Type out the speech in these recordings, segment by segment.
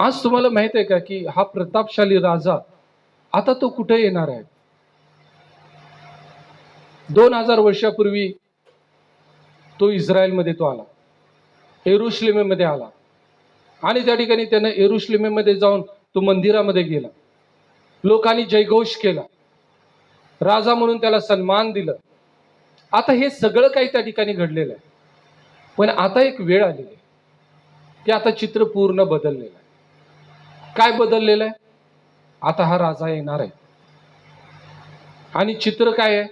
आज तुम्हाला माहीत आहे का की हा प्रतापशाली राजा आता तो कुठे येणार आहे? दोन हजार वर्षापूर्वी तो इस्रायलमध्ये तो आला. एरुश्लेमेमध्ये आला. आणि त्या ठिकाणी त्यानं एरुश्लेमेमध्ये जाऊन तो मंदिरामध्ये गेला. लोकांनी जयघोष केला. राजा म्हणून त्याला सन्मान दिलं. आता हे सगळं काही त्या ठिकाणी घडलेलं आहे. पण आता एक वेळ आलेली आहे. की आता चित्र पूर्ण बदललेलं आहे. काय बदललेलं आहे? आता हा राजा येणार आहे. आणि चित्र काय आहे?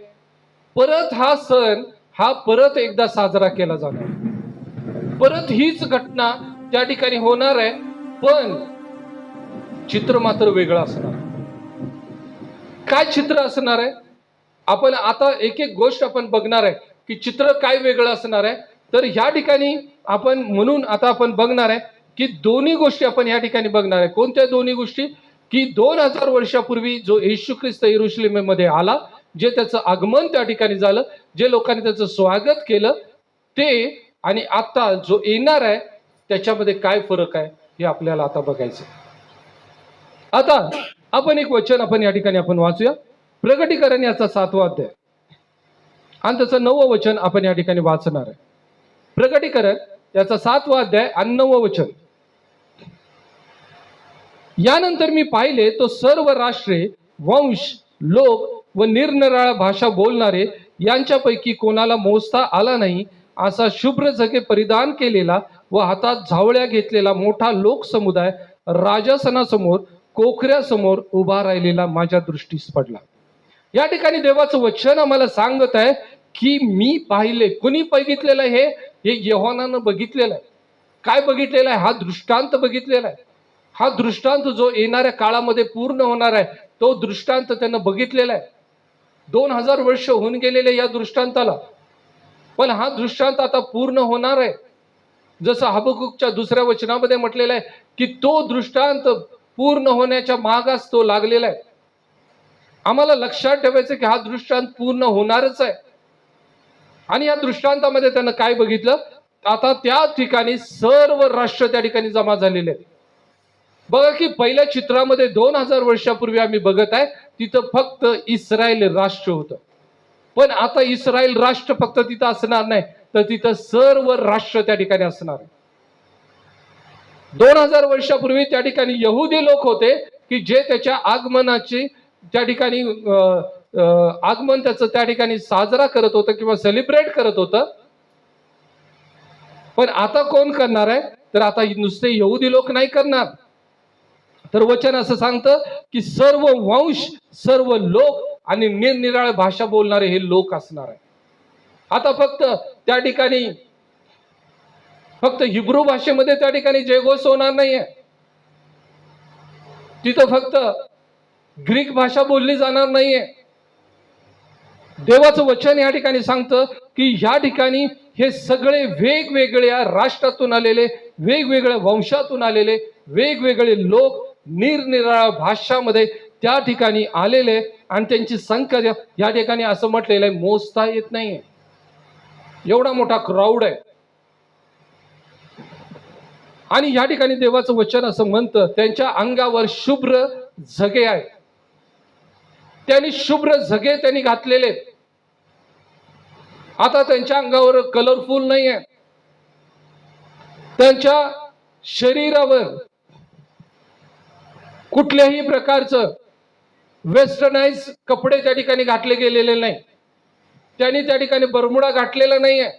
परत हा सण हा परत एकदा साजरा केला जाणार परत हीच घटना त्या ठिकाणी होणार आहे पण चित्र मात्र वेगळं असणार काय चित्र असणार आहे? आपण आता एक एक गोष्ट आपण बघणार आहे की चित्र काय वेगळं असणार आहे. तर ह्या ठिकाणी आपण म्हणून आता आपण बघणार आहे की दोन्ही गोष्टी आपण या ठिकाणी बघणार आहे. कोणत्या दोन्ही गोष्टी? की दोन हजार वर्षापूर्वी जो येशू ख्रिस्त इरुश्लिमेमध्ये आला जे त्याचं आगमन त्या ठिकाणी झालं जे लोकांनी त्याचं स्वागत केलं ते आणि आता जो येणार आहे त्याच्यामध्ये काय फरक आहे हे आपल्याला आता बघायचं आता आपण एक वचन आपण या ठिकाणी आपण वाचूया. प्रगटीकरण याचा सातवा अध्याय. आणि त्याचं नवं वचन आपण या ठिकाणी वाचणार आहे. प्रगटीकरण याचा सातवा अध्याय आणि नवं वचन. यानंतर मी पाहिले तो सर्व राष्ट्रे वंश लोक व निरनिराळ्या भाषा बोलणारे यांच्यापैकी कोणाला मोजता आला नाही असा शुभ्र जगे परिधान केलेला व हातात झावळ्या घेतलेला मोठा लोकसमुदाय राजासनासमोर कोखऱ्यासमोर उभा राहिलेला माझ्या दृष्टीस पडला. या ठिकाणी देवाचं वचन आम्हाला सांगत आहे की मी पाहिले कुणी बघितलेलं आहे? हे हे यहोनानं बघितलेलं आहे. काय बघितलेलं आहे? हा दृष्टांत बघितलेला आहे. हा दृष्टांत जो येणाऱ्या काळामध्ये पूर्ण होणार आहे तो दृष्टांत त्यानं बघितलेला आहे. दोन हजार वर्ष होऊन गेलेले या दृष्टांताला. पण हा दृष्टांत आता पूर्ण होणार आहे. जसं हबकुकच्या दुसऱ्या वचनामध्ये म्हटलेलं आहे की तो दृष्टांत पूर्ण होण्याच्या मागास तो लागलेला आहे. आम्हाला लक्षात ठेवायचं की हा दृष्टांत पूर्ण होणारच आहे. आणि या दृष्टांतामध्ये त्यानं काय बघितलं? आता त्या ठिकाणी सर्व राष्ट्र त्या ठिकाणी जमा झालेले आहेत. बघा की पहिल्या चित्रामध्ये दोन हजार वर्षापूर्वी आम्ही बघत आहे तिथं फक्त इस्रायल राष्ट्र होतं. पण आता इस्रायल राष्ट्र फक्त तिथं असणार नाही तर तिथं सर्व राष्ट्र त्या ठिकाणी असणार आहे. दोन हजार वर्षापूर्वी त्या ठिकाणी यहुदी लोक होते की जे त्याच्या आगमनाची त्या ठिकाणी आगमन त्याचं त्या ठिकाणी साजरा करत होतं किंवा सेलिब्रेट करत होतं. पण आता कोण करणार आहे? तर आता नुसते यहुदी लोक नाही करणार. तर वचन असं सांगतं की सर्व वंश सर्व लोक आणि निरनिराळ्या भाषा बोलणारे हे लोक असणार आहे आता फक्त त्या ठिकाणी फक्त हिब्रू भाषेमध्ये त्या ठिकाणी जयघोष होणार नाहीये. तिथं फक्त ग्रीक भाषा बोलली जाणार नाहीये. देवाचं वचन या ठिकाणी सांगतं की ह्या ठिकाणी हे सगळे वेगवेगळ्या राष्ट्रातून आलेले वेगवेगळ्या वंशातून आलेले वेगवेगळे लोक निरनिराळ्या भाषामध्ये त्या ठिकाणी आलेले आणि त्यांची संख्या या- ठिकाणी असं म्हटलेलं आहे मोजता येत नाहीये. एवढा मोठा क्राऊड आहे. आणि या ठिकाणी देवाचं वचन असं म्हणतं त्यांच्या अंगावर शुभ्र झगे आहेत. त्यांनी शुभ्र झगे त्यांनी घातलेले आहेत. आता त्यांच्या अंगावर कलरफुल नाही आहे त्यांच्या शरीरावर कुठल्याही प्रकारचं वेस्टर्नाइज कपडे त्या ठिकाणी घातले गेलेले नाही. त्यांनी त्या ठिकाणी बरमुडा घातलेला नाही आहे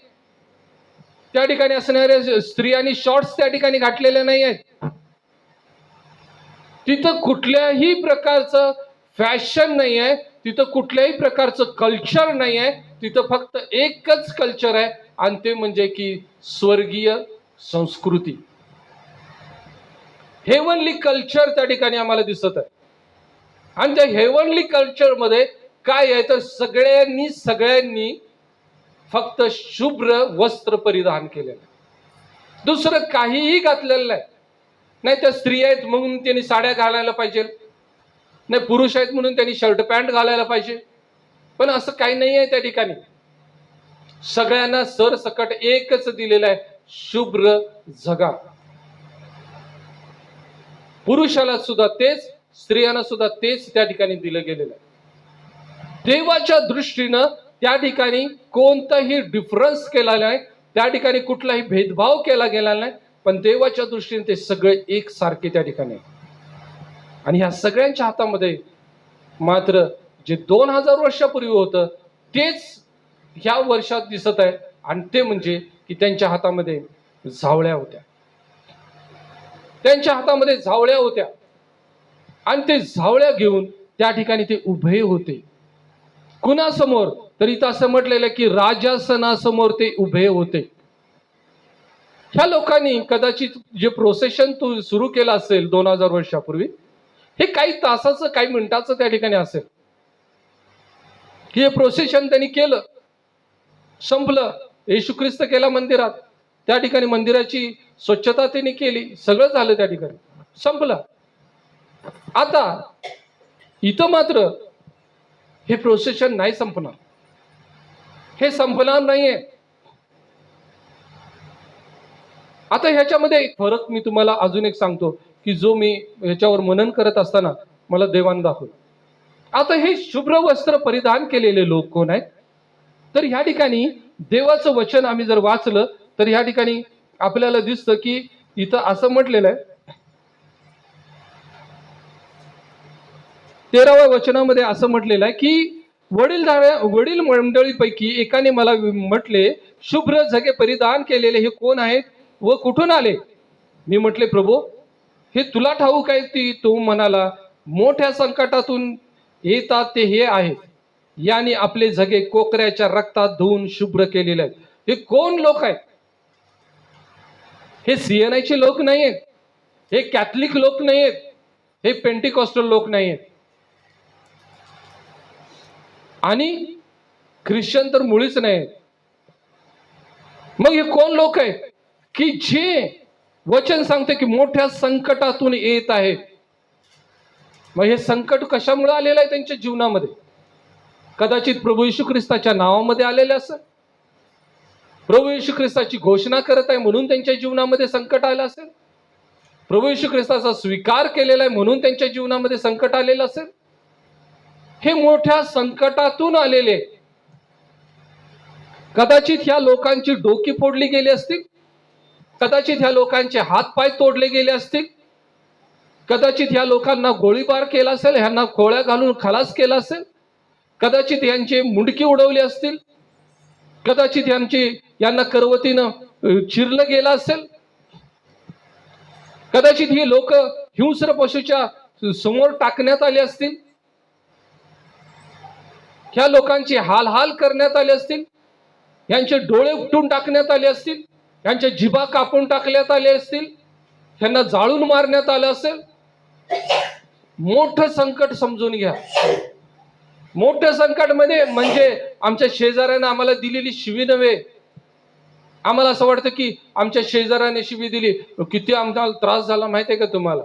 त्या ठिकाणी असणाऱ्या स्त्रियांनी शॉर्ट्स त्या ठिकाणी घातलेल्या नाही आहेत तिथं कुठल्याही प्रकारचं फॅशन नाही आहे तिथं कुठल्याही प्रकारचं कल्चर नाही आहे तिथं फक्त एकच कल्चर आहे आणि ते म्हणजे की स्वर्गीय संस्कृती. हेवनली कल्चर त्या ठिकाणी आम्हाला दिसत आहे. आणि त्या हेवनली कल्चरमध्ये काय आहे? तर सगळ्यांनी सगळ्यांनी फक्त शुभ्र वस्त्र परिधान केलेलं आहे. दुसरं काहीही घातलेलं नाही. नाही त्या स्त्रिया आहेत म्हणून त्यांनी साड्या घालायला पाहिजे. नाही पुरुष आहेत म्हणून त्यांनी शर्ट पॅन्ट घालायला पाहिजे. पण असं काही नाही आहे त्या ठिकाणी. सगळ्यांना सरसकट एकच दिलेलं आहे शुभ्र जगा. पुरुषाला सुद्धा तेच स्त्रियांना सुद्धा तेच त्या ठिकाणी दिलं गेलेलं आहे. देवाच्या दृष्टीनं त्या ठिकाणी कोणताही डिफरन्स केला नाही त्या ठिकाणी कुठलाही भेदभाव केला गेला नाही पण देवाच्या दृष्टीने ते सगळे एक सारखे त्या ठिकाणी आणि ह्या सगळ्यांच्या हातामध्ये मात्र जे दोन हजार वर्षापूर्वी होतं तेच ह्या वर्षात दिसत आहे. आणि ते म्हणजे की त्यांच्या हातामध्ये झावळ्या होत्या. त्यांच्या हातामध्ये झावळ्या होत्या. आणि ते झावळ्या घेऊन त्या ठिकाणी ते उभे होते. कुणासमोर? तर इथं असं म्हटलेलं की राजासनासमोर ते उभे होते. ह्या लोकांनी कदाचित जे प्रोसेशन तू सुरू केलं असेल दोन हजार वर्षापूर्वी हे काही तासाचं काही मिनिटाचं त्या ठिकाणी असेल. हे प्रोसेशन त्यांनी केलं. संपलं. येशू ख्रिस्त केला मंदिरात. त्या ठिकाणी मंदिराची स्वच्छता त्यांनी केली. सगळं झालं त्या ठिकाणी. संपलं. आता इथं मात्र हे प्रोसेशन नाही संपणार. हे संपणार नाहीये. आता ह्याच्यामध्ये एक फरक मी तुम्हाला अजून एक सांगतो की जो मी ह्याच्यावर मनन करत असताना मला देवान दाखवलं. आता हे शुभ्र वस्त्र परिधान केलेले लोक कोण आहेत? तर ह्या ठिकाणी देवाचं वचन आम्ही जर वाचलं तर ह्या ठिकाणी आपल्याला दिसतं की इथं असं म्हटलेलं आहे. तेराव्या वचनामध्ये असं म्हटलेलं आहे की वडील वडील मंडळीपैकी एकाने मला म्हटले शुभ्र झगे परिधान केलेले हे कोण आहेत व कुठून आले? मी म्हटले प्रभू हे तुला ठाऊक आहे ती तो म्हणाला मोठ्या संकटातून येतात ते हे आहे याने आपले झगे कोकऱ्याच्या रक्तात धुवून शुभ्र केलेले आहेत. हे कोण लोक आहेत? हे सीएनआयचे लोक नाही आहेत हे कॅथलिक लोक नाही आहेत हे पेंटिकॉस्टल लोक नाही आहेत आणि ख्रिश्चन तर मुळीच नाही मग हे कोण लोक आहेत? की जे वचन सांगते की मोठ्या संकटातून येत आहे मग हे संकट कशामुळे आलेलं आहे त्यांच्या जीवनामध्ये? कदाचित प्रभू यशू ख्रिस्ताच्या नावामध्ये आलेले असं प्रभू येशू ख्रिस्ताची घोषणा करत आहे म्हणून त्यांच्या जीवनामध्ये संकट आलं असेल? प्रभू येशू ख्रिस्ताचा स्वीकार केलेला आहे म्हणून त्यांच्या जीवनामध्ये संकट आलेलं असेल? हे मोठ्या संकटातून आलेले. कदाचित ह्या लोकांची डोकी फोडली गेली असतील? कदाचित ह्या लोकांचे हातपाय तोडले गेले असतील? कदाचित ह्या लोकांना गोळीबार केला असेल? ह्यांना खोळ्या घालून खलास केला असेल? कदाचित यांची मुंडकी उडवली असतील? कदाचित यांची यांना करवतीनं चिरलं गेलं असेल? कदाचित ही लोक हिंस्र पशूच्या समोर टाकण्यात आली असतील? ह्या लोकांची हाल हाल करण्यात आले असतील? यांचे डोळे उपटून टाकण्यात आले असतील? यांच्या जिभा कापून टाकण्यात आले असतील? यांना जाळून मारण्यात आलं असेल? मोठं संकट समजून घ्या. मोठ्या संकटमध्ये म्हणजे, म्हणजे आमच्या शेजाऱ्यानं आम्हाला दिलेली शिवी नव्हे. आम्हाला असं वाटतं की आमच्या शेजाऱ्याने शिवी दिली. किती आम्हाला त्रास झाला माहिती आहे का तुम्हाला?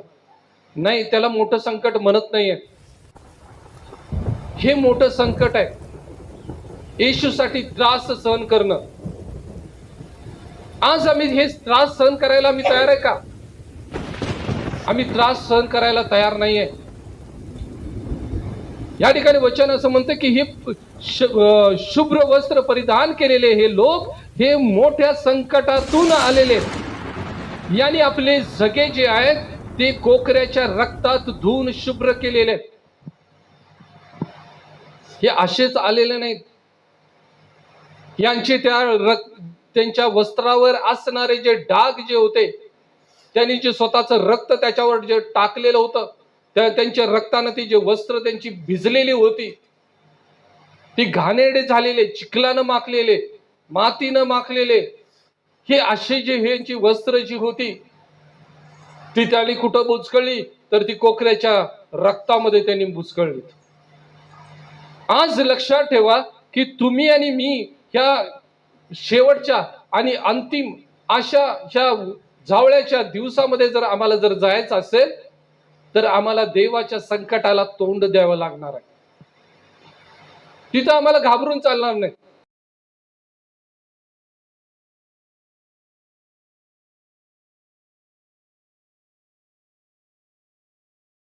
नाही त्याला मोठं संकट म्हणत नाहीये. हे मोठं संकट आहे. येशूसाठी त्रास सहन करणं. आज आम्ही हे त्रास सहन करायला आम्ही तयार आहे का? आम्ही त्रास सहन करायला तयार नाहीये. या ठिकाणी वचन असं म्हणतं की हे शुभ्र वस्त्र परिधान केलेले हे लोक हे मोठ्या संकटातून आलेले यांनी आपले जगे जे आहेत ते कोकऱ्याच्या रक्तात धुवून शुभ्र केलेले आहेत. हे असेच आलेले नाहीत. यांचे त्या रक्त त्यांच्या वस्त्रावर असणारे जे डाग जे होते त्यांनी जे स्वतःचं रक्त त्याच्यावर जे टाकलेलं होतं त्या त्यांच्या रक्तानं ती जे वस्त्र त्यांची भिजलेली होती ती घाणेरडे झालेले चिखलानं माखलेले मातीनं माखलेले. हे असे जे ह्यांची वस्त्र जी होती ती त्याने कुठं बुचकळली? तर ती कोकऱ्याच्या रक्तामध्ये त्यांनी बुचकळली. आज लक्षात ठेवा की तुम्ही आणि मी ह्या शेवटच्या आणि अंतिम अशा ह्या जावळ्याच्या दिवसामध्ये जर आम्हाला जर जायचं असेल तर आम्हाला देवाच्या संकटाला तोंड द्यावं लागणार आहे. तिथं आम्हाला घाबरून चालणार नाही.